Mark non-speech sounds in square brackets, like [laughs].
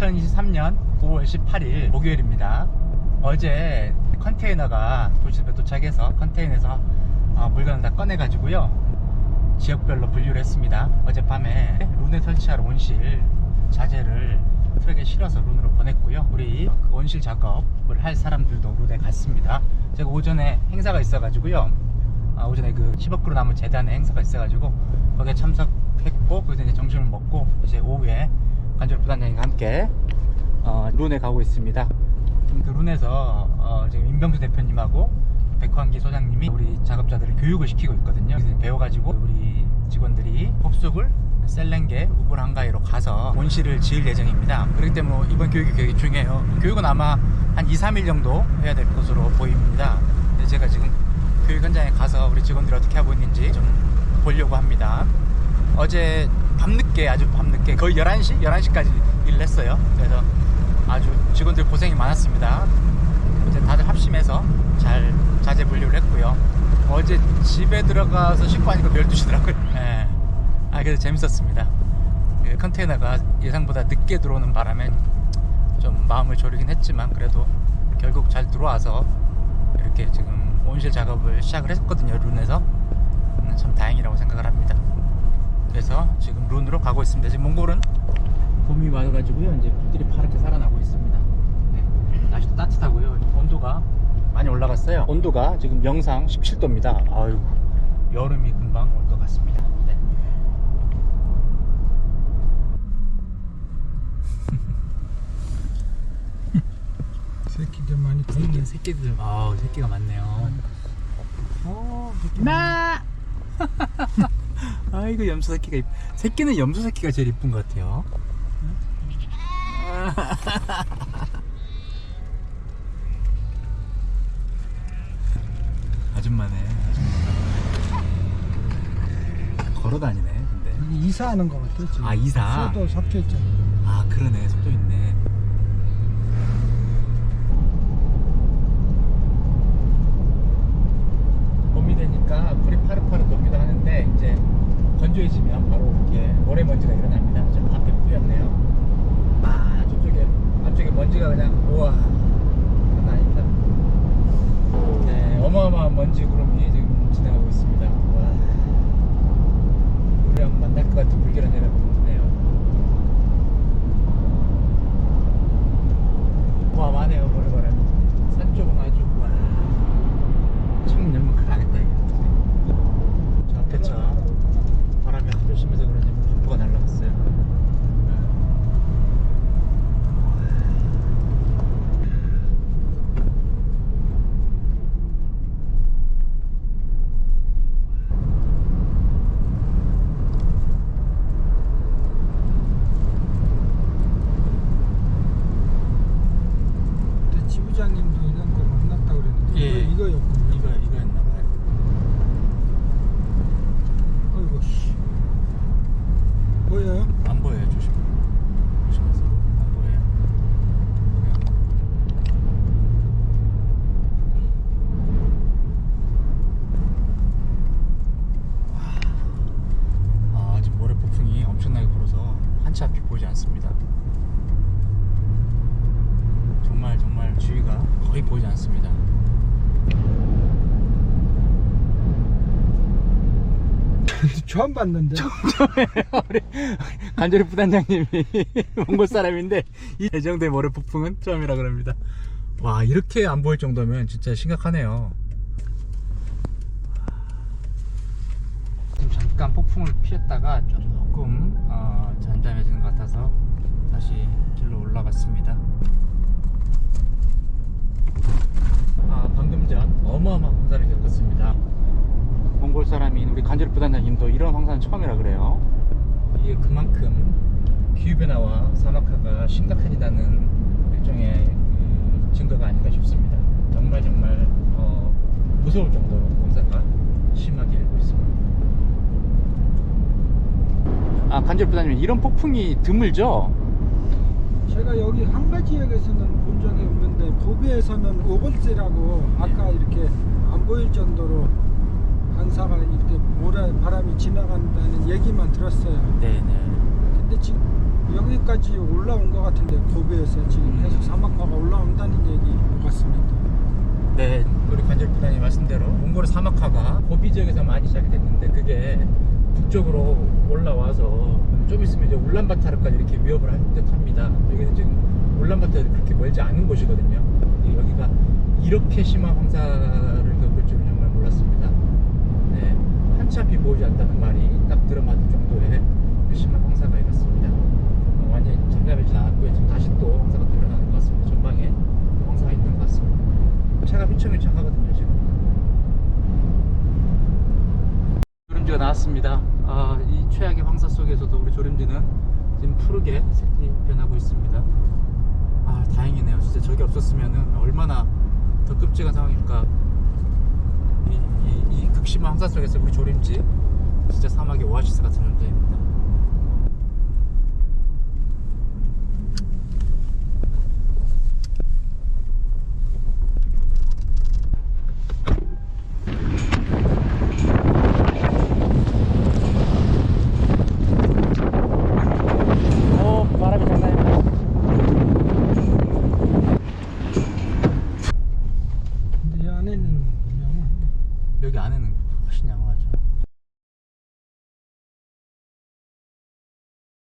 2023년 9월 18일 목요일입니다. 어제 컨테이너가 도시집에 도착해서 컨테이너에서 어, 물건을 다 꺼내가지고요. 지역별로 분류를 했습니다. 어젯밤에 룬에 설치할 온실 자재를 트럭에 실어서 룬으로 보냈고요. 우리 그 온실 작업을 할 사람들도 룬에 갔습니다. 제가 오전에 행사가 있어가지고요. 아, 오전에 그 10억 그루 나무 재단에 행사가 있어가지고 거기에 참석했고 거기서 이제 점심을 먹고 이제 오후에 관절 부단장님과 함께 어, 룬에 가고 있습니다. 그 룬에서 어, 지금 임병수 대표님하고 백환기 소장님이 우리 작업자들을 교육을 시키고 있거든요. 배워가지고 우리 직원들이 폭숙을 셀렌게 우불 한가위로 가서 온실을 지을 예정입니다. 그렇기 때문에 이번 교육이 되게 중요해요. 교육은 아마 한 2, 3일 정도 해야 될 것으로 보입니다. 제가 지금 교육 현장에 가서 우리 직원들이 어떻게 하고 있는지 좀 보려고 합니다. 어제 밤늦게 아주 밤늦게 거의 11시? 11시까지 일을 했어요. 그래서 아주 직원들 고생이 많았습니다. 이제 다들 합심해서 잘 자재 분류를 했고요. 어제 집에 들어가서 씻고 하니까 12시더라고요. [laughs] 예. 아, 그래서 재밌었습니다. 그 컨테이너가 예상보다 늦게 들어오는 바람에 좀 마음을 졸이긴 했지만 그래도 결국 잘 들어와서 이렇게 지금 온실 작업을 시작을 했거든요. 룬에서. 음, 참 다행이라고 생각을 합니다. 그래서 지금 룬으로 가고 있습니다. 지금 몽골은 봄이 와가지고요. 이제 풀들이 파랗게 살아나고 있습니다. 네. 날씨도 따뜻하고요. 온도가 많이 올라갔어요. 온도가 지금 영상 17도입니다. 아유, 여름이 금방 올 것 같습니다. 네. [laughs] 새끼들 많이 새끼, 새끼들, 아 새끼가 많네요. 오, 새끼 나! [laughs] 아이고, 염소 새끼가, 이- 새끼는 염소 새끼가 제일 이쁜 것 같아요. 아줌마네, 아줌마. 걸어 다니네, 근데. 여기 이사하는 거 같아 지금 아, 이사? 소도 섞여 있잖아 아, 그러네, 속도 있네. 봄이 되니까 풀이 파릇파릇 녹기도 하는데 이제 건조해지면 바로 이렇게 모래먼지가 일어납니다. 저 앞에 뿌였네요. 아 저쪽에 앞쪽에 먼지가 그냥 우와 장난 아닙니다. 네, 어마어마한 먼지 구름이 지금 진행하고 있습니다. 와 우리랑 만날 것 같은 불길한 내가 보이네요. 와 많네요 모래바람. 산 쪽은 아주 와 창문 열면 큰일 나겠다 이거. 저 앞에 차 바람이 하도 심해서 그런지 범퍼가 날라갔어요. 근데 지부장님도 이런 거 만났다 그랬는데 예. 이거, 이거였군요 이거 이거였나 봐요. 어이구 씨 보여요? 안 보여요 조심. 조심해서 안 보여요. 아 지금 모래 폭풍이 엄청나게 불어서 한치 앞이 보이지 않습니다. 정말 정말 주위가 거의 보이지 않습니다. 처음 봤는데 우리 간절히 부단장님이 [laughs] 몽골 사람인데 이 대정대 모래 폭풍은 처음이라 그럽니다. 와 이렇게 안 보일 정도면 진짜 심각하네요. 지금 잠깐 폭풍을 피했다가 조금 어, 잠잠해지는 것 같아서 다시 길로 올라갔습니다. 아 방금 전 어마어마한 황사를 겪었습니다. 몽골 사람인 우리 간절 부단장님도 이런 황사는 처음이라 그래요. 이게 그만큼 기후변화와 사막화가 심각해지다는 일종의 그 증거가 아닌가 싶습니다. 정말 정말 어, 무서울 정도로 황사가 심하게 일고 있습니다. 아 간절 부단님 이런 폭풍이 드물죠? 제가 여기 한가 지역에서는 본 적이 없는데 고비에서는 오골세라고 아까 이렇게 안 보일 정도로 반사가 이렇게 모래 바람이 지나간다는 얘기만 들었어요 네네. 근데 지금 여기까지 올라온 것 같은데 고비에서 지금 계속 사막화가 올라온다는 얘기 같습니다. 네, 우리 관절부단이 말씀대로 몽골 사막화가 고비 지역에서 많이 시작이 됐는데 그게 북쪽으로 올라와서 좀 있으면 이제 울란바타르까지 이렇게 위협을 할 듯합니다. 여기는 지금 울란바타르 그렇게 멀지 않은 곳이거든요. 이 여기가 이렇게 심한 황사를 겪을 줄은 정말 몰랐습니다. 앞이 보이지 않다는 말이 딱 들어맞을 정도의 그 심한 황사가 일었습니다. 어, 완전히 잠잠해지지 않았고요. 지금 다시 또 황사가 또 일어나는 것 같습니다. 전방에 황사가 있는 것 같습니다. 차가 휘청휘청 하거든요 지금 조림지가 나왔습니다 아, 이 최악의 황사 속에서도 우리 조림지는 지금 푸르게 색이 변하고 있습니다 아 다행이네요 진짜 저게 없었으면 얼마나 더 끔찍한 상황일까 이, 황사 속에서 우리 조림지 진짜 사막의 오아시스 같은 존재입니다